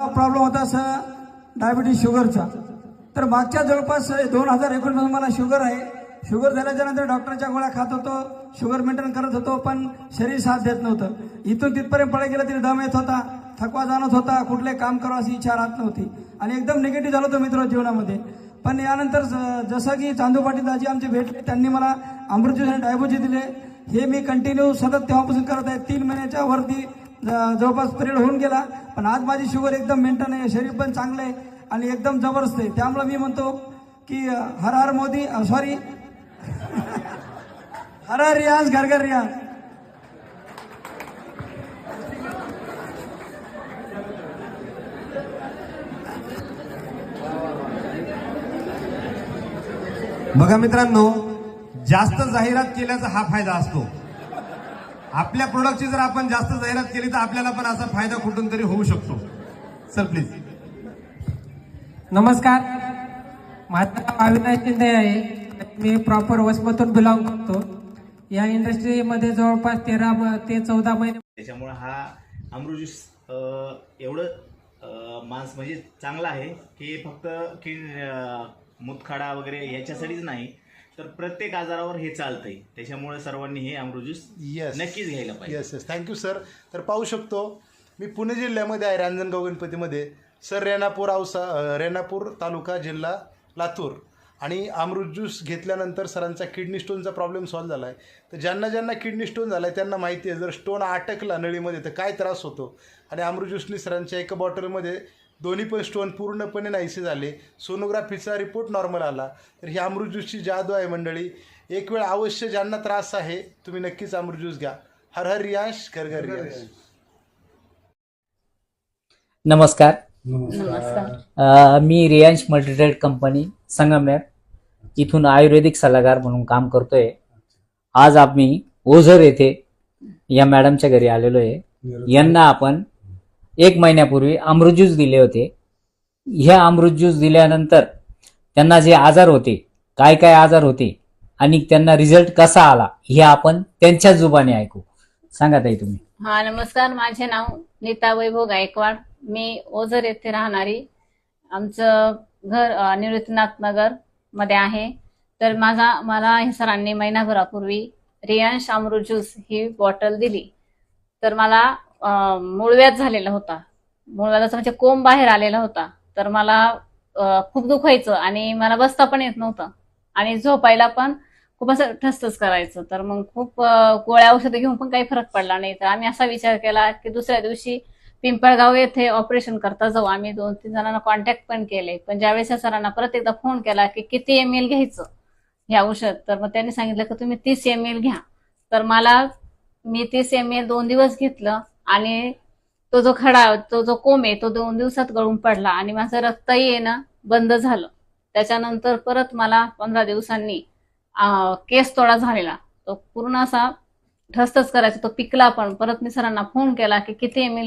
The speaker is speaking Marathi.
प्रॉब्लेम होता सर डायबिटीज शुगरचा तर मागच्या जवळपास दोन हजार एकोणीस मला शुगर आहे. शुगर झाल्याच्यानंतर डॉक्टरच्या गोळ्या खात होतो. शुगर मेंटेन करत होतो पण शरीर साथ देत नव्हतं. इथून तिथपर्यंत पळे गेलं तरी दम येत होता. थकवा जाणत होता. कुठले काम करावं अशी इच्छा राहत नव्हती. आणि एकदम निगेटिव्ह झालो होतो मित्र जीवनामध्ये. पण यानंतर ज- जसं की चांदू पाटील दाजी आमचे भेटले त्यांनी मला अमृत ज्यूस आणि डायबोजी दिले. हे मी कंटिन्यू सतत तेव्हापासून करत आहे. तीन महिन्याच्या वरती जवळपास पिरियड होऊन गेला पण आज माझी शुगर एकदम मेंटेन आहे शरीर पण चांगलं आहे आणि एकदम जबरदस्त आहे. त्यामुळे मी म्हणतो की हर हर मोदी सॉरी हर हर रियाज घर घर रियाज. बघा मित्रांनो जास्त जाहिरात केल्याचा हा फायदा असतो. आपल्या प्रोडक्टची जर आपण जास्त जाहिरात केली तर आपल्याला पण असा फायदा कुठून तरी होऊ शकतो. सर प्लीज नमस्कार. माझं नाव अविनाश शिंदे आहे. मी प्रॉपर वसमतून बिलॉंग करतो. या इंडस्ट्रीमध्ये जवळपास तेरा म- ते चौदा महिने त्याच्यामुळे हा अमृज्यूस एवढं मांस म्हणजे चांगला आहे की फक्त की मुतखडा वगैरे याच्यासाठीच नाही. तर प्रत्येक आजारावर हे चालतंय. त्याच्यामुळे सर्वांनी हे अमृज्यूस येस नक्कीच घ्यायला पाहिजे. येस येस थँक्यू सर तर पाहू शकतो मी पुणे जिल्ह्यामध्ये आहे रांजणगाव गणपतीमध्ये. सर रेणापूर औसा रेणापूर तालुका जिल्हा लातूर. आणि अमृत ज्यूस घेतल्यानंतर सरांचा किडनी स्टोनचा प्रॉब्लेम सॉल्व्ह झाला आहे तर ज्यांना ज्यांना किडनी स्टोन झाला आहे त्यांना माहिती आहे जर स्टोन अटकला नळीमध्ये तर काय त्रास होतो? आणि अमृत ज्यूसनी सरांच्या एका बॉटलमध्ये दोन्ही पण स्टोन पूर्णपणे नाहीसे झाले. सोनोग्राफीचा रिपोर्ट नॉर्मल आला. तर ही अमृत ज्यूसची जादू आहे मंडळी. एक वेळ अवश्य ज्यांना त्रास आहे तुम्ही नक्कीच अमृत ज्यूस घ्या. हर हर रियाश कर घर रियाश. नमस्कार. नमस्कार. मी रियांश मल्टीट्रेड कंपनी संगमनेर इथून आयुर्वेदिक सल्लागार म्हणून काम करतोय. आज आम्ही ओझर येथे या मॅडमच्या घरी आलेलो आहे. यांना आपण एक महिन्यापूर्वी अमृत ज्यूस दिले होते. ह्या अमृत ज्यूस दिल्यानंतर त्यांना जे आजार होते काय काय आजार होते आणि त्यांना रिझल्ट कसा आला हे आपण त्यांच्याच जुबाने ऐकू. सांगा ताई तुम्ही. हा नमस्कार. माझे नाव नीता वैभव गायकवाड. मी ओझर येथे राहणारी आमचं घर अ, निवृत्तीनाथ नगरमध्ये आहे. तर माझा मला हे सरांनी महिनाभरापूर्वी रियांश अमृत ज्यूस ही बॉटल दिली. तर मला मुळव्यात झालेला होता. मूळव्याधाचा म्हणजे कोंब बाहेर आलेला होता. तर मला खूप दुखायचं आणि मला बसता पण येत नव्हतं. आणि झोपायला पण खूप असं ठसठस करायचं. तर मग खूप गोळ्या औषधं घेऊन पण काही फरक पडला नाही. तर आम्ही असा विचार केला की दुसऱ्या दिवशी पिंपळगाव येथे ऑपरेशन करता जाऊ. आम्ही दोन तीन जणांना कॉन्टॅक्ट पण केले. पण ज्यावेळेस या सरांना परत एकदा फोन केला की किती एम एल घ्यायचं हे औषध तर मग त्यांनी सांगितलं की तुम्ही तीस एम एल घ्या. तर मला मी तीस एम एल दोन दिवस घेतलं. आणि तो जो खडा तो जो कोंब आहे तो दोन दिवसात गळून पडला आणि माझं रक्तही येणं बंद झालं. त्याच्यानंतर परत मला पंधरा दिवसांनी केस तोडा झालेला. तो पूर्ण असा ठसतच करायचा तो पिकला पण. परत मी सरांना फोन केला की किती एम एल